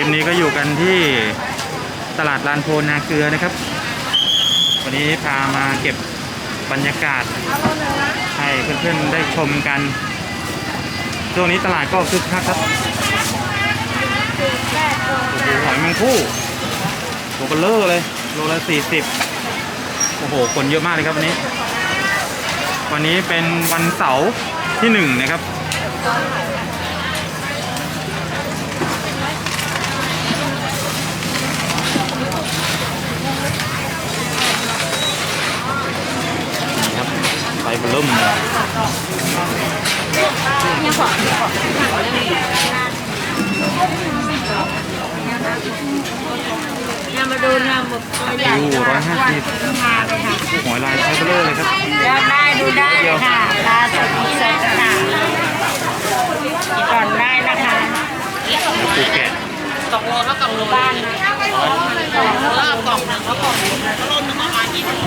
ลิปนี้ก็อยู่กันที่ตลาดลานโพนาเกลือนะครับ วันนี้พามาเก็บบรรยากาศ ให้เพื่อนๆได้ชมกันช่วงนี้ตลาดก็คึกคักครับดูหอยแมงคู่ตัวเบลเลอร์เลยโลละสี่สิบโอ้โห คนเยอะมากเลยครับวันนี้ วันนี้เป็นวันเสาร์ที่หนึ่งนะครับ เบลุ่มเนี่ยมาดูเนี่ยหมึกตัวใหญ่อยู่ร้อยห้าสิบมาเลยค่ะหอยลายไฟเบลเลอร์เลยครับเลือกได้ดูได้เลยค่ะปลาสดสดค่ะก่อนได้นะคะภูเก็ตสองโลก็สองโลบ้านนะสองโลแล้วกล่องหนึ่งแล้วกล่องหนึ่งโลนึงประมาณยี่สิบ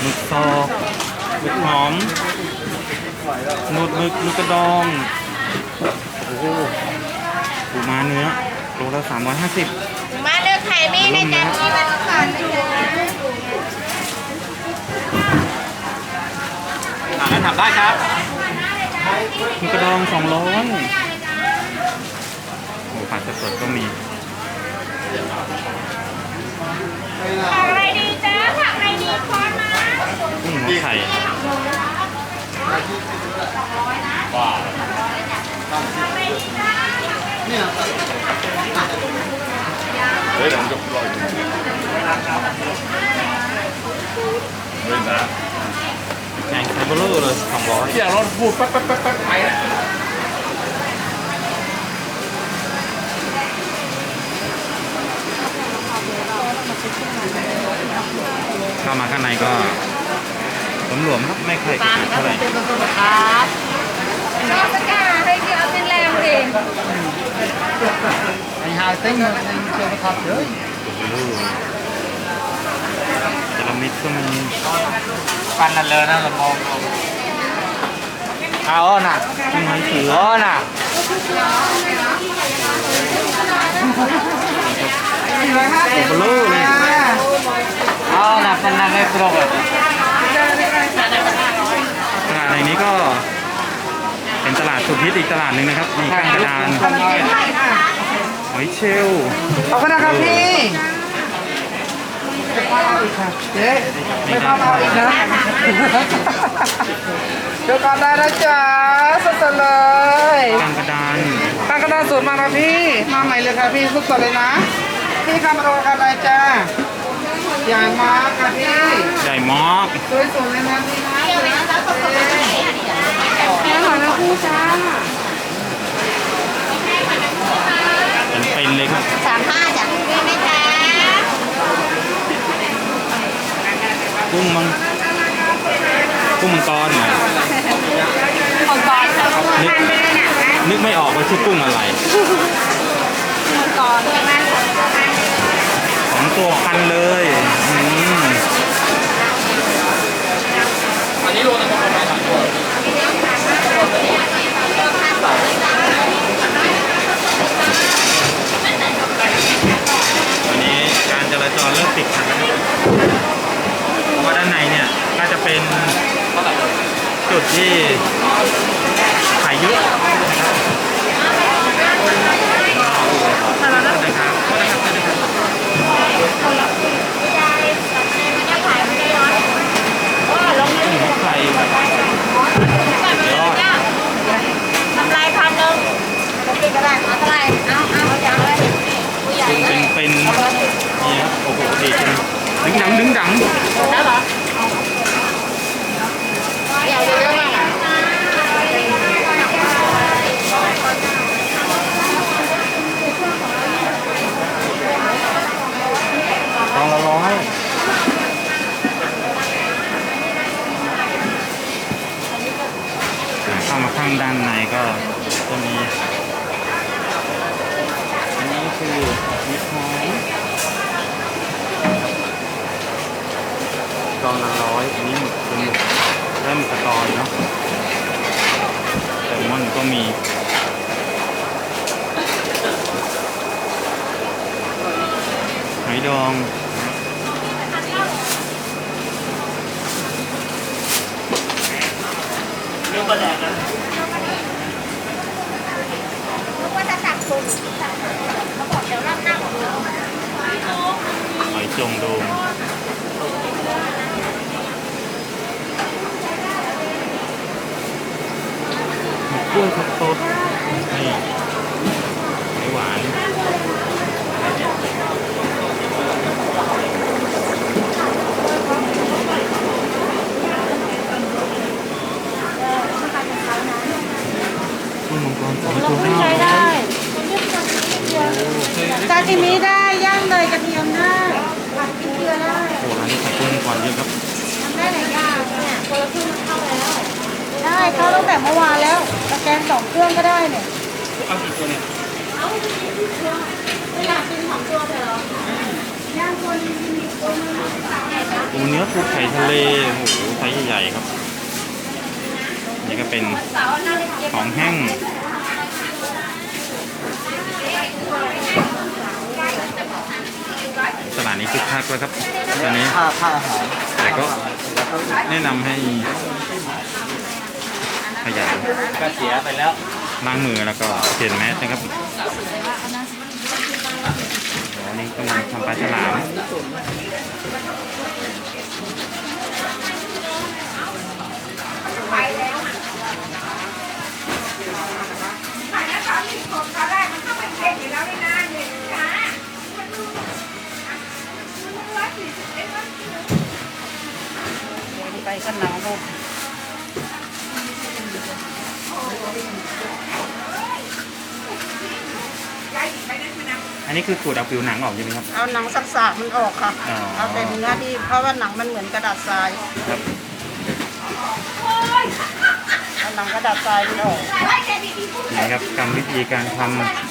หมึกซอกหมึกหอมหนวดหมึกหมึกกระดอง โอ้โหปูมาเนื้อโลละสามร้อยห้าสิบมาเลือกไข่มีในจานนี้มันขาดอยู่ถามถามได้ครับหมึกกระดองสองร้อยโอ้ ผัดสดๆก็มีผักอะไรดีจ้าผักอะไรดีคอนมากุ้งหัวไข่เฮ้ยผมจะปล่อยเฮ้ยนะแกงไฟเบลเลอร์เลยสองร้อยอย่ารถพูดแป๊บแป๊บแป๊บแป๊บไป เข้ามาข้างในก็หลวมๆครับไม่ค่อยกระจุกเท่าไหร่ครับน้องสก้าให้พี่เอาเป็นแรงเองไอ้ฮาติ้งมันเจอครับเฮ้ยจระมิดก็มีปันนั่นเลยนะเรามองเอาน่ะกุ้งหอยเสือเออน่ะตัวเบลอเลยเอาน่ะปันนั่นเลยครบเลยตลาดในนี้ก็ เป็นตลาดสุดฮิตอีกตลาดหนึ่งนะครับ มีข้างกระดานหอยเชลล์ขอบคุณนะครับพี่เจ๊ไม่พลาดเอาอีกนะเดี๋ยวก่อนได้นะจ๊ะสดๆเลยข้างกระดานตั้งกระดาษสูตรมานะพี่ มาใหม่เลยค่ะพี่สดๆเลยนะ พี่คำมาโดนกันอะไรจ้า ใหญ่มากค่ะพี่ใหญ่มากสวยสุดเลยนะพี่นะแค่หอยแมงคู่จ้าเป็นเป็นเลยครับสามห้าจ้ะได้ไหมจ๊ะกุ้งมังกุ้งมังกรเหรอของก่อนเขาทานไปเลยนะนึกไม่ออกว่าชื่อกุ้งอะไรของก่อ นใช่ไหมสองตัวพันเลยอืมอันนี้โลนึงประมาณสามตัววันนี้การจราจรเริ่มติดขัดแล้วนะครับเพราะว่าด้านในเนี่ยก็จะเป็นจุดที่ขายเยอะนะครับขอโทษนะครับขอโทษนะครับขอโทษนะครับกุ้งหัวไข่ยอด ทำลายพันหนึ่งติดกระดาษเอาเท่าไหร่เอาเอาอย่างเลยผู้ใหญ่ กุ้ง เป็นนี่ครับโอ้โหดีจริงดึงดังดึงดังแล้วเหรอใหญ่เยอะมากกองละร้อยเข้ามาข้างด้านในก็จะมี อันนี้คือมิตรหอมก็ องละร้อยอันนี้หมึกเป็นหมึกเริ่มกระตอยเนาะแซ ลมอนก็มีหอยดองว่าจะสั่งตุนเขาบอกเดี๋ยวรอบหน้าของเราหอยจงโดงหมึ กกล้วยสดๆนี่หอยหวานกุ้งมังกรสองตัวห้าใช้ร้อได้ยซาชิมิได้ย่างเนยกระเทียมได้ผัดพริกเกลือได้โอ้ร้านนี้ขอบคุณก่อนเยอะครับทำได้หลายอย่างเนี่ยคนละครึ่งมันเข้าแล้ว ได้เข้าตั้งแต่เมื่อวานแล้วส แกนสองเครื่องก็ได้เนี่ยเอากี่ตัวเนี่ยไม่อยากกินของตัวเถอะย่างคนมีตัวนึงปูเนื้อปูไข่ทะเลโอ้โหไซส์ใหญ่ๆครับนี่ก็เป็นเสาร์หน้าเด็กของแห้งตลาดนี้คึกคักแล้วครับตอนนี้ค่าค่าอาหารแต่ก็แนะนำให้ ขยันก็เสียไปแล้วล้างมือแล้วก็เปลี่ยนแมสนะครับอ้นี่กำลังทำปลาฉลามไปกันหนังลูก อันนี้คือขูดเอาผิวหนังออกใช่ไหมครับ เอาหนังสักสากมันออกค่ะ อ๋อ เอาแต่เนื้อที่เพราะว่าหนังมันเหมือนกระดาษทราย ครับ เอาหนังกระดาษทรายมันออก นี่ครับกรรมวิธีการท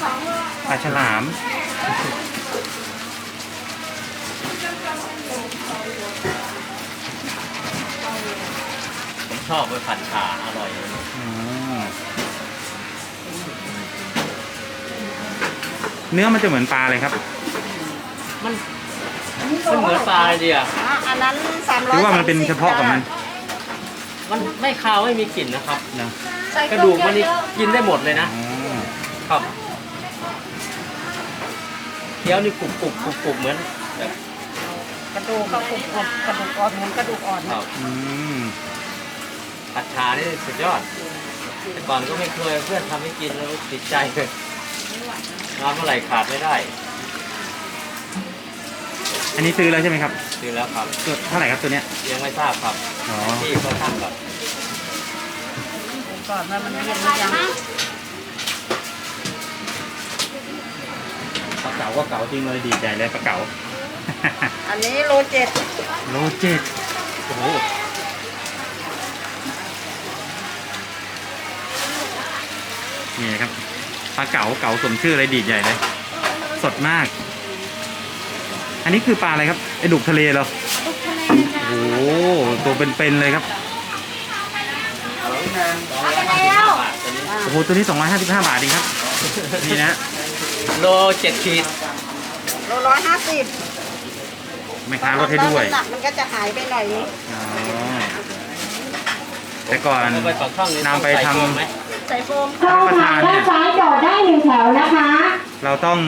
ำปลาฉลาม ผมชอบไปผัดฉ่าอร่อย เนื้อมันจะเหมือนปลาเลยครับ มันมันเหมือนปลาอะไรดีอะอะอันนั้นสามหร้อยรือว่ามันเป็นเฉพาะของมันมันไม่คาวไม่มีกลิ่นนะครับ นะกระดูกมันนี่กินได้หมดเลยนะ อ๋อครับเคี้ยวนี่กรุบกรุบกรุบกรุบเหมือนแบบกระดูกก็กรุบกรุบกระดูกอ่อนเหมือนกระดูกอ่อนครับอืมผัดชานี่สุดยอด แต่ก่อนก็ไม่เคยเพื่อนทำให้กินแล้วติดใจเลย ร้านเมื่อไหร่ขาดไม่ได้ อันนี้ซื้อแล้วใช่ไหมครับซื้อแล้วครับ ตัวเท่าไหร่ครับตัวเนี้ยยังไม่ทราบครับอ๋อที่เขาตั้งก่อนก่อนว่ามันเย็นหรือยังปลาเก๋าก็เก๋าจริงเลยดีใจเลยปลาเก๋า อันนี้โลเจ็ดโลเจ็ดโอ้โหนี่นะครับ ปลาเก๋าเก๋าสมชื่อเลยดีดใหญ่เลย สดมาก อันนี้คือปลาอะไรครับไอดุกทะเลเหรอโอ้โหตัวเป็นๆเลยครับแล้วโอ้โหตัวนี้ 255 บาทเองครับนี่นะโลเจ็ดขีดโลร้อยห้าสิบแม่ค้าลดให้ด้วยน้ำหนักมันก็จะหายไปหน่อยนึงอ๋อแต่ก่อนเอาไปปากช่องนี้นำไปต้องใส่ทำโฟมไหม ใส่โฟมช่องทางด้านซ้ายจอดได้หนึ่งแถวนะคะเราต้อง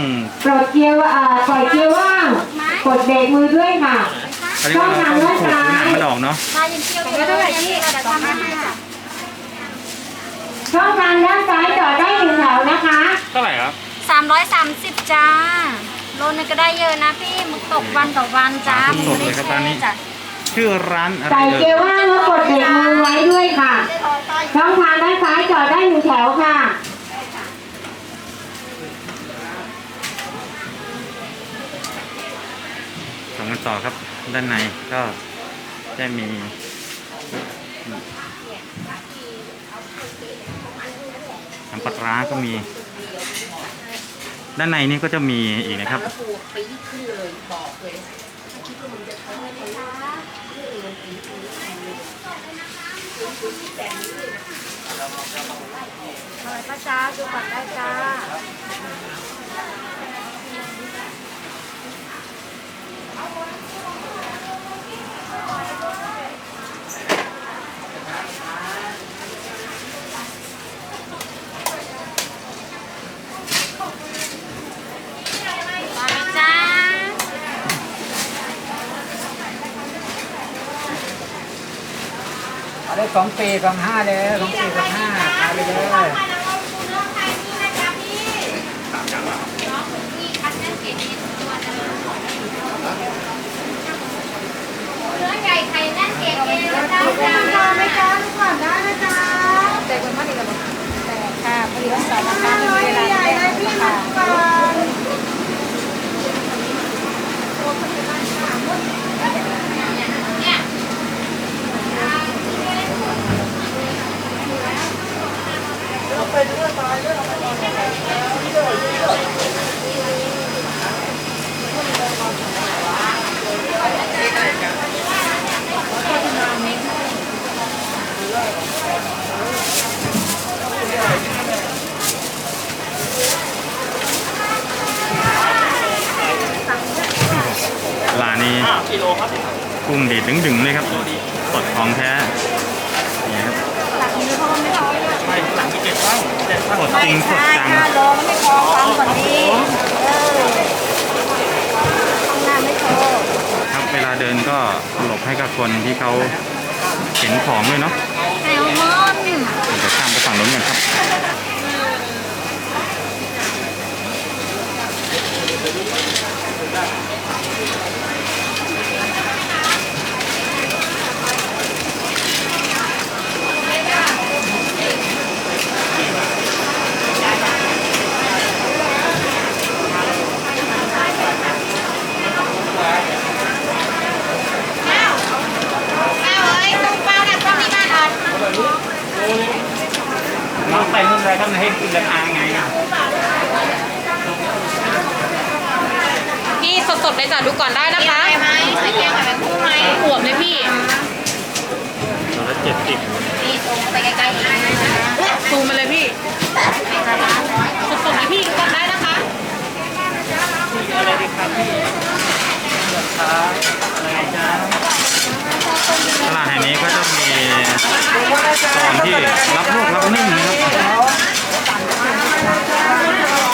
ปลดเกียร์ว่าเอ่อปล่อยเกียร์ว่างกดเบรกมือด้วยค่ะเขาเรียกว่าเราต้องขูดผิวหนังมันออกเนาะมายังเที่ยวอยู่เท่าไหร่ที่เราทำให้ค่ะช่องทางด้านซ้ายจอดได้หนึ่งแถวนะคะ เท่าไหร่ครับสามร้อยสามสิบจ้าโลนึงก็ได้เยอะนะพี่มึกตกวันต่อวันจ้าสดเลยครับตอนนี้จ้ะ ชื่อร้านอะไรใส่เอ่เกียยร์ว่างแล้วกดเบรกมือไว้ด้วยค่ะได้รอป้ายช่องทางด้านซ้ายจอดได้หนึ่งแถวค่ะ ส่งกันต่อครับ ด้านในก็จะมีน้ำปลาร้าก็มี ด้านในนี่ก็จะมีอีกนะครับ อะไรป้าจ้าดูก่อนได้จ้าเลยจ้า เอาได้ สองปีสองห้าเลยสองปีสองห้าขายไปเลยน้อใหญ่ไข่แน่นเกล็ดเองนะจ้าจ้าไม่จ้าทุกคนได้นะจ้าแต่คนมาดีกับแต่ค่ะพอดีว่าสอนราคาไม่มีเวลาใหญ่เลยพี่ค่ะ 要拍就快发要拍就快发一个一个 สดจริงสดจังห้าโลไม่พอฟังก่อนดีเออข้างหน้าไม่พอครับเวลาเดินก็หลบให้กับคนที่เขาเห็นของด้วยเนาะแซลมอนเดี๋ยวข้ามไปฝั่งนู้นกันครับ อ้าวเอ้ยตรงเป้าเนี่ยกล้องนี้มาก่อน น้องใส่นุ่นอะไรครับให้คุณราคาไง พี่สดๆเลยจ้ะดูก่อนได้นะ มี คะ อะไรไหมใส่แกงกับแมงคู่ไหม อวบเลยพี่ ตัวละเจ็ดสิบ นี่ตรงไปไกลๆอีกนะ ซูมมาเลยพี่ สดๆเลยพี่ดูก่อนได้นะคะ ตลาดแห่งนี้ก็จะมีโซนที่รับลวกรับนึ่งนะครับ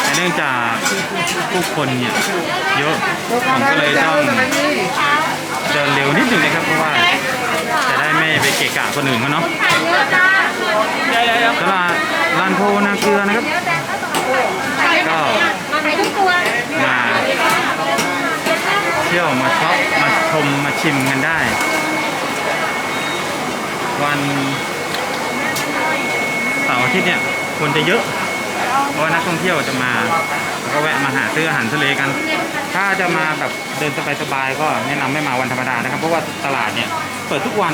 แต่เนื่องจากผู้ คนเนี่ยเยอะผมก็เลยต้องเดินเร็วนิดหนึ่งนะครับเพราะว่าจะได้ไม่ไปเกะกะคนอื่นเขาเนาะถ่ายเยอะจ้าตลาดลานโพนาเกลือนะครับก็ถ่าทุกตัวมาเที่ยวมาช็อปมาชมมาชิมกันได้ วันเสาร์อาทิตย์เนี่ยคนจะเยอะ เพราะว่านักท่องเที่ยวจะมาแล้วก็แวะมาหาซื้ออาหารทะเลกัน ถ้าจะมาแบบเดินสบายๆก็แนะนำไม่มาวันธรรมดานะครับ เพราะว่าตลาดเนี่ยเปิดทุกวัน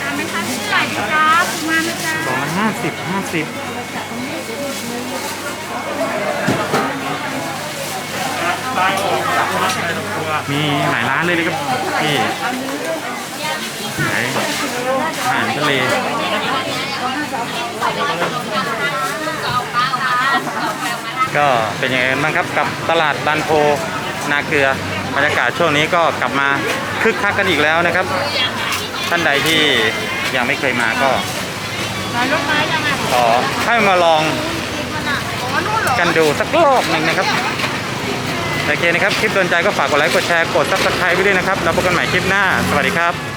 ตามไหมคะชื่ออะไรจ้าถูกมาไหมจ้าสองละห้าสิบห้าสิบมีหลายร้านเลยนะครับที่ขายอาหารทะเล ก็เป็นยังไงนบ้างครับกับตลาดลานโพนาเกลือบรรยากาศช่วงนี้ก็กลับมาคึกคักกันอีกแล้วนะครับ ท่านใดที่ยังไม่เคยมาก็ขอให้มาลองกันดูสักรอบหนึ่งนะครับโอเคนะครับ คลิปโดนใจก็ฝากกดไลค์ กดแชร์ กดซับสไครต์ไว้ด้วยนะครับ แล้วพบกันใหม่คลิปหน้า สวัสดีครับ